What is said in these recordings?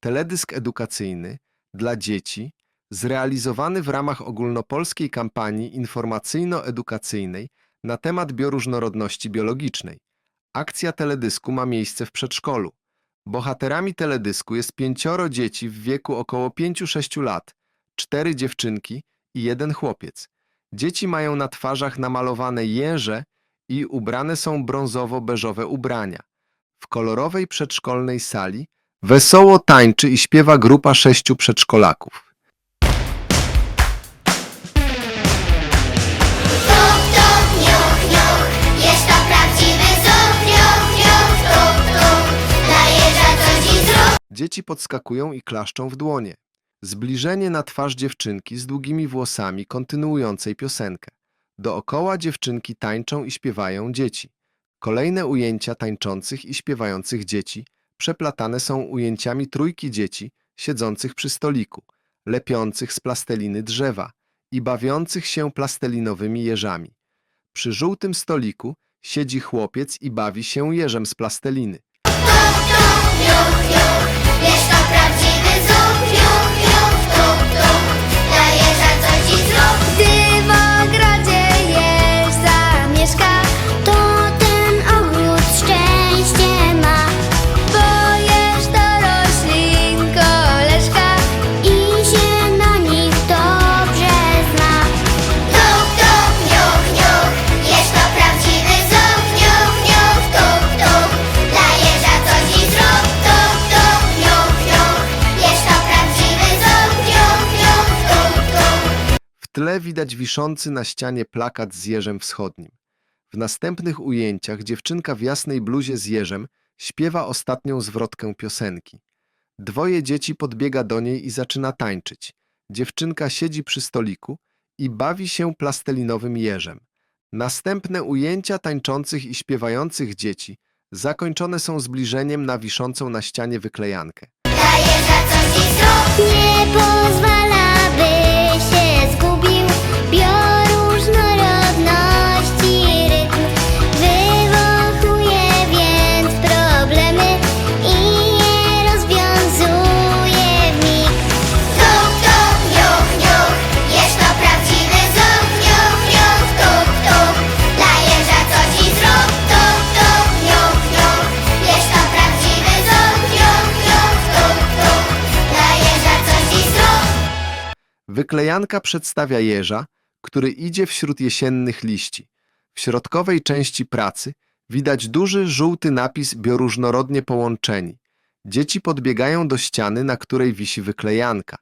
teledysk edukacyjny dla dzieci zrealizowany w ramach ogólnopolskiej kampanii informacyjno-edukacyjnej na temat bioróżnorodności biologicznej. Akcja teledysku ma miejsce w przedszkolu. Bohaterami teledysku jest pięcioro dzieci w wieku około 5-6 lat, cztery dziewczynki i jeden chłopiec. Dzieci mają na twarzach namalowane jeże i ubrane są brązowo-beżowe ubrania. W kolorowej przedszkolnej sali wesoło tańczy i śpiewa grupa sześciu przedszkolaków. Jest to prawdziwy zuch, tuk, tuk, zrób. Dzieci podskakują i klaszczą w dłonie. Zbliżenie na twarz dziewczynki z długimi włosami kontynuującej piosenkę. Dookoła dziewczynki tańczą i śpiewają dzieci. Kolejne ujęcia tańczących i śpiewających dzieci przeplatane są ujęciami trójki dzieci siedzących przy stoliku, lepiących z plasteliny drzewa i bawiących się plastelinowymi jeżami. Przy żółtym stoliku siedzi chłopiec i bawi się jeżem z plasteliny. Niuch, niuch, jest to prawdziwy tle widać wiszący na ścianie plakat z jeżem wschodnim. W następnych ujęciach dziewczynka w jasnej bluzie z jeżem śpiewa ostatnią zwrotkę piosenki. Dwoje dzieci podbiega do niej i zaczyna tańczyć. Dziewczynka siedzi przy stoliku i bawi się plastelinowym jeżem. Następne ujęcia tańczących i śpiewających dzieci zakończone są zbliżeniem na wiszącą na ścianie wyklejankę. Dla jeża coś i zrób. Nie pozwala, Wyklejanka przedstawia jeża, który idzie wśród jesiennych liści. W środkowej części pracy widać duży żółty napis bioróżnorodnie połączeni. Dzieci podbiegają do ściany, na której wisi wyklejanka.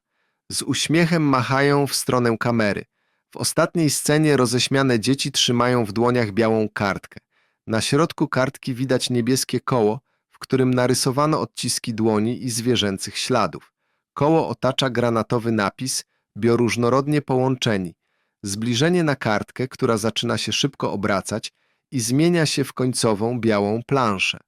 Z uśmiechem machają w stronę kamery. W ostatniej scenie roześmiane dzieci trzymają w dłoniach białą kartkę. Na środku kartki widać niebieskie koło, w którym narysowano odciski dłoni i zwierzęcych śladów. Koło otacza granatowy napis bioróżnorodnie połączeni. Zbliżenie na kartkę, która zaczyna się szybko obracać i zmienia się w końcową białą planszę.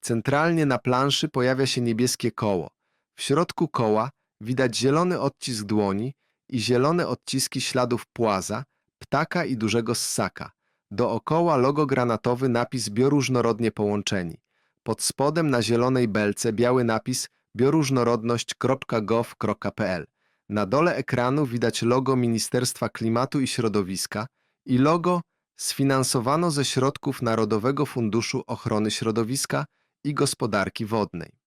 Centralnie na planszy pojawia się niebieskie koło. W środku koła widać zielony odcisk dłoni i zielone odciski śladów płaza, ptaka i dużego ssaka. Dookoła logo granatowy napis bioróżnorodnie połączeni. Pod spodem na zielonej belce biały napis bioróżnorodność.gov.pl. Na dole ekranu widać logo Ministerstwa Klimatu i Środowiska i logo sfinansowano ze środków Narodowego Funduszu Ochrony Środowiska i Gospodarki Wodnej.